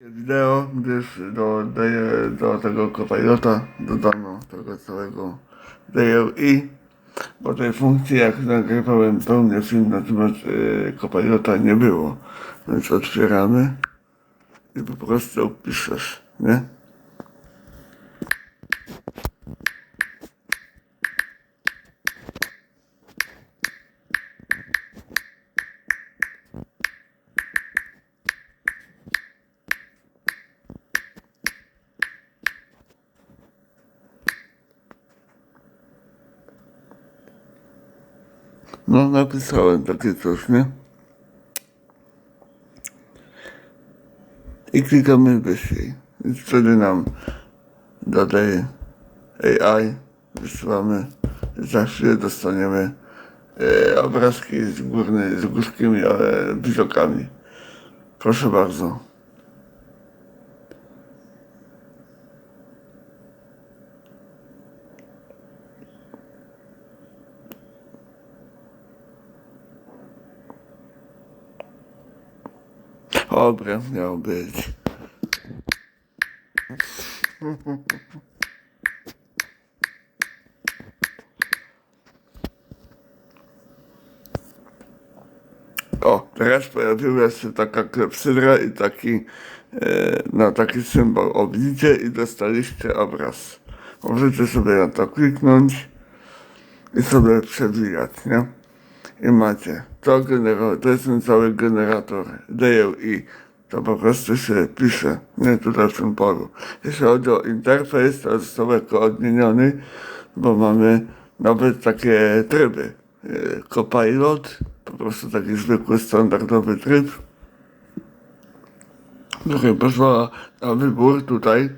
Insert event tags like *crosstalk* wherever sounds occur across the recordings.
wideo, gdyż dodaję do tego Copilota dodano tego całego DLI. Bo tej funkcji jak nagrywałem pełny film na temat y, Copilota nie było. Więc otwieramy i po prostu piszesz, nie? No napisałem takie coś, nie? I klikamy wyślij. I wtedy nam dodaje AI, wysyłamy. Za chwilę dostaniemy e, obrazki z, górny, z górskimi e, widokami. Proszę bardzo. Obraz miał być. O, teraz pojawiła się taka klepsydra i taki, e, no, taki symbol oblicze i dostaliście obraz. Możecie sobie na to kliknąć i sobie przewijać, nie? I macie. To, genera- to jest ten cały generator DLI. To po prostu się pisze, nie tutaj w tym polu. Jeśli chodzi o interfejs, to został lekko odmieniony, bo mamy nawet takie tryby. E, Copilot, po prostu taki zwykły, standardowy tryb, który pozwala na wybór tutaj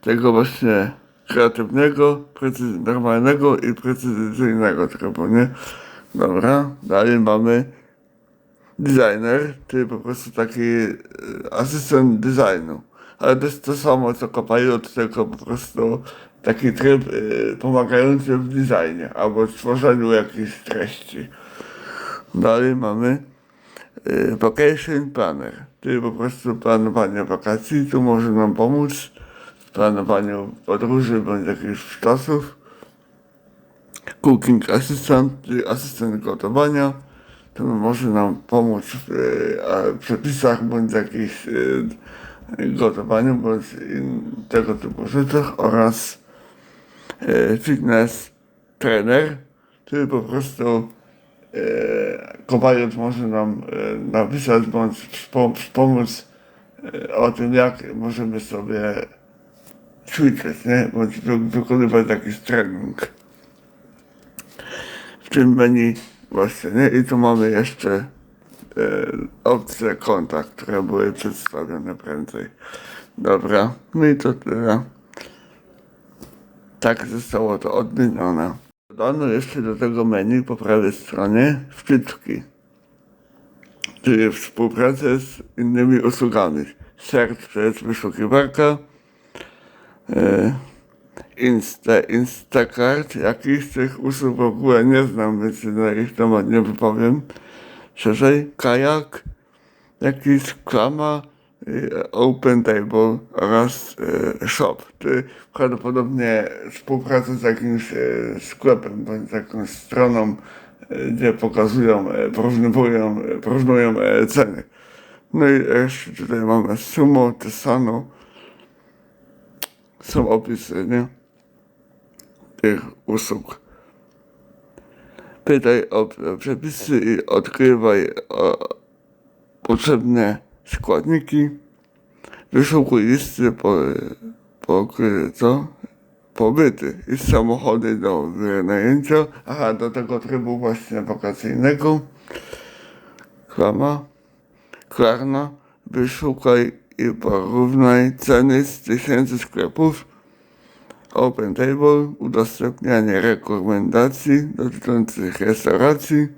tego właśnie kreatywnego, precyz- normalnego i precyzyjnego trybu, nie? Dobra, dalej mamy designer, czyli po prostu taki e, asystent designu. Ale to jest to samo co Copilot, tylko po prostu taki tryb e, pomagający w designie albo tworzeniu jakiejś treści. Dalej mamy e, Vacation Planner, czyli po prostu planowanie wakacji. Tu może nam pomóc w planowaniu podróży bądź jakichś czasów. Cooking Assistant, czyli asystent gotowania. To może nam pomóc w e, a, przepisach bądź jakichś e, gotowaniu bądź tego typu rzeczach oraz e, fitness trainer, który po prostu Copilot może nam napisać bądź wspom- wspomóc o tym, jak możemy sobie ćwiczyć, nie? bądź wy- wykonywać jakiś trening tym menu właśnie, nie? I tu mamy jeszcze e, opcje konta, które były przedstawione prędzej. Dobra, no i to tyle. Tak zostało to odmienione. Dodano jeszcze do tego menu po prawej stronie wtyczki, czyli współpracę z innymi usługami. Search to jest wyszukiwarka, e, Insta, Instacart, jakichś tych usług w ogóle nie znam, więc na ich temat nie wypowiem. Szerzej, kajak, jakiś klama, y, Open Table oraz y, Shop, czyli prawdopodobnie współpraca z jakimś y, sklepem bądź z jakąś stroną, y, gdzie pokazują, y, porównują, porównują y, ceny. No i jeszcze tutaj mamy Sumo, Tesano, są opisy, tych usług. Pytaj o przepisy i odkrywaj o, potrzebne składniki. Wyszukuj listy po, po co? Pobyty i samochody do wynajęcia. Aha, do tego trybu właśnie wakacyjnego. Klama. Klarna. Wyszukaj i porównaj ceny z tysięcy sklepów. Open Table, udostępnianie rekomendacji dotyczących restauracji,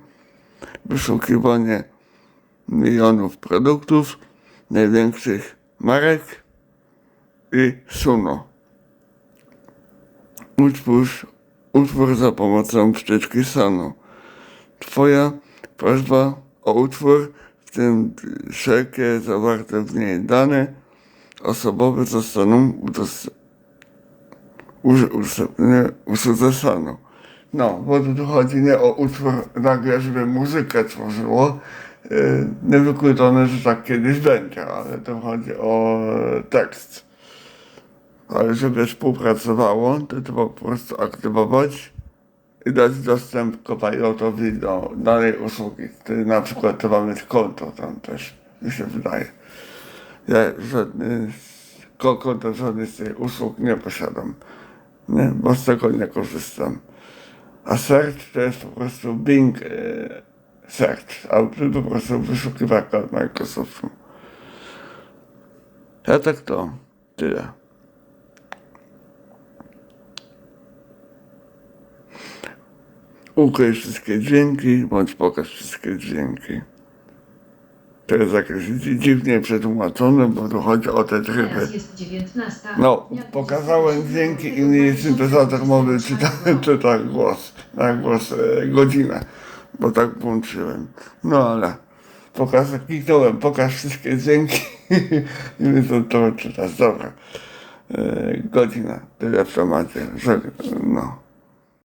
wyszukiwanie milionów produktów, największych marek i Suno. Utwórz, utwór za pomocą wtyczki Sano. Twoja prośba o utwór, w tym wszelkie zawarte w niej dane, osobowe zostaną udos- uż- us- nie, usłudze stanu. No, bo tu chodzi nie o utwór nagle, żeby muzykę tworzyło, yy, niewykluczone, że tak kiedyś będzie, ale to chodzi o e, tekst. Ale żeby współpracowało, to trzeba po prostu aktywować dać dostęp copilotowi do danej usługi. Czyli na przykład trzeba mieć konto tam też, mi się wydaje. Ja żadny konto żadnej z tych usług nie posiadam, nie? bo z tego nie korzystam. A search to jest po prostu Bing e, Search, albo po prostu wyszukiwarka od Microsoftu. Ja tak to tyle. Ukryj wszystkie dźwięki, bądź pokaż wszystkie dźwięki. To jest dziwnie przetłumaczone, bo tu chodzi o te tryby. Teraz jest 19. No, pokazałem dźwięki i mnie syntezator mowy czyta, czyta głos, na głos e, godzinę, bo tak włączyłem. No ale pokaż, kliknąłem, pokaż wszystkie dźwięki *laughs* i mi to, to czytasz, dobra. E, godzina, tyle w temacie, że, no.